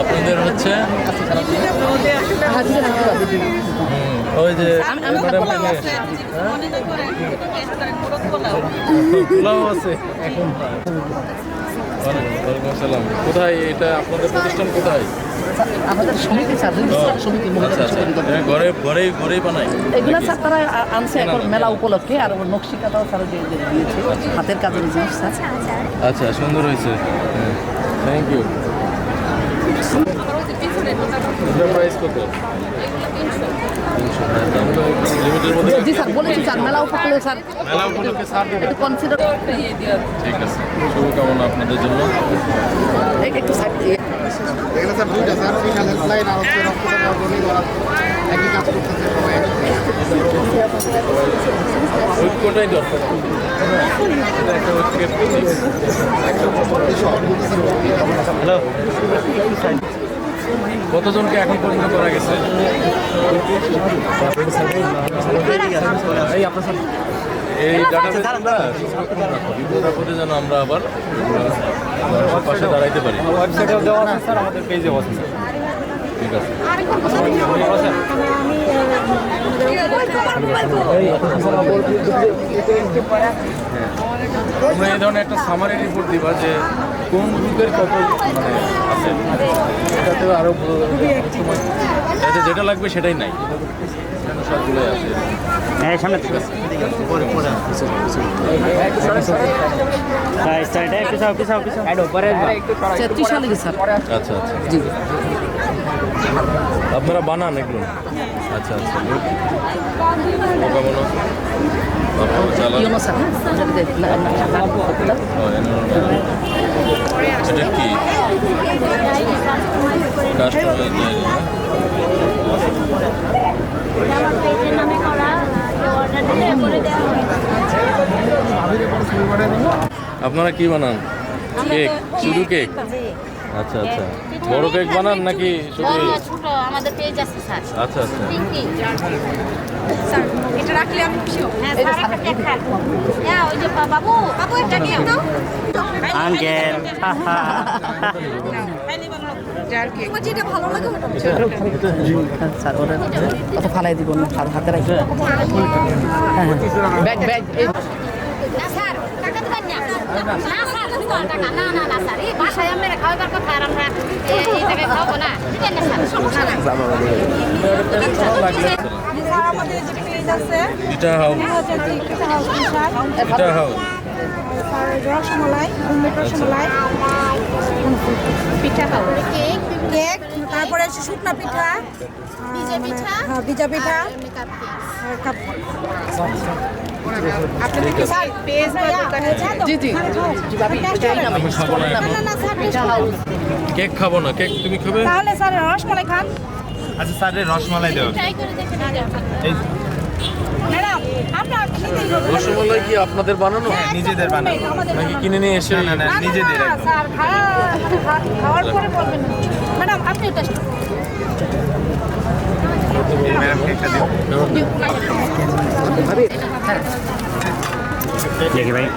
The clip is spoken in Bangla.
আপনাদের হচ্ছে? ওই যে পোলাও আছে এখন ওয়ালাইকুম আসসালাম। কোথায় এটা? আপনাদের প্রতিষ্ঠান কোথায়? আমাদের সমিতি স্যার সমিতি আচ্ছা আচ্ছা। ঘরে ঘরেই ঘরেই বানাই এগুলো স্যার তারা আনছে এখন মেলা উপলক্ষে আর স্যার দিয়েছে। হাতের কাজের জিনিস স্যার আচ্ছা সুন্দর হয়েছে। থ্যাংক ইউ জি স্যার বলেছি স্যার মেলা উপলক্ষে স্যার। মেলা ছাড় দিবেন একটু কনসিডার ঠিক আছে। শুভকামনা আপনাদের জন্য। একটু সাইড এখানে স্যার দুইটা স্যার। ফিনাল হেল্পলাইন আর হচ্ছে রক্তদান অর্জনী ওরা একই কাজ করতেছে সবাই ঐক্যটাই দরকার। একটা ঐক্যের প্রতীক। কতজনকে এখন পর্যন্ত করা গেছে? এই যেন আমরা আবার পাশে দাঁড়াইতে পারি। ওয়েবসাইটেও দেওয়া আছে স্যার আমাদের পেজেও আছে। স্যার ঠিক আছে। তোমরা এই ধরনের একটা সামারি রিপোর্ট দিবা যে কোন গ্রুপের কত মানে আছে? এটাতে আরও এতে যেটা লাগবে সেটাই নাই। সবগুলোই আছে। হ্যাঁ সামনে পরে আচ্ছা আচ্ছা। আপনারা বানান এগুলো? আচ্ছা আচ্ছা। দেওয়া হয় আপনারা কি বানান? কেক? শুধু কেক? আচ্ছা আচ্ছা। বড় কেক বানান নাকি শুধু আমাদের পেজ আছে স্যার। আচ্ছা আচ্ছা। স্যার এটা রাখলে আমি খুশি হব। হ্যাঁ স্যার একটা কেক খান হ্যাঁ ওই যে বাবু বাবু একটা নিয়ে দাও আঙ্কেল। যেটা ভালো লাগে স্যার ওটা অত ফালাই দিব না হাত- হাতে রাখি। হ্যাঁ ব্যাগ ব্যাগ স্যার টাকা দেবেন না। না স্যার টাকা না না না স্যার এই বাসায় আমরা খাওয়াবার কথা আর আমরা এই- এই জায়গায় খাব না আছে স্যার সমস্যা নাই স্যার আমাদের যে পেজ আছে এটা হাউস হচ্ছে টিকা হাউস বিশাল এটা হাউস রসমালাই হোমমেড রসমালাই পিঠা খাব কেক কেক তারপরে শুকনা পিঠা ভিজে পিঠা হ্যাঁ ভিজা পিঠা কাপ কেক খাব না কেক তুমি খাবে? তাহলে স্যার রসমালাই খান। আচ্ছা স্যার রসমালাই করব। রসমালাই কি আপনাদের বানানো? হ্যাঁ, নিজেদের বানানো। নাকি কিনে নিয়ে এসে না না নিজেদের খাওয়ার পরে বলবেন। ম্যাডাম আপনি টেস্ট ম্যাডাম কেকটা দিও E Lege bem.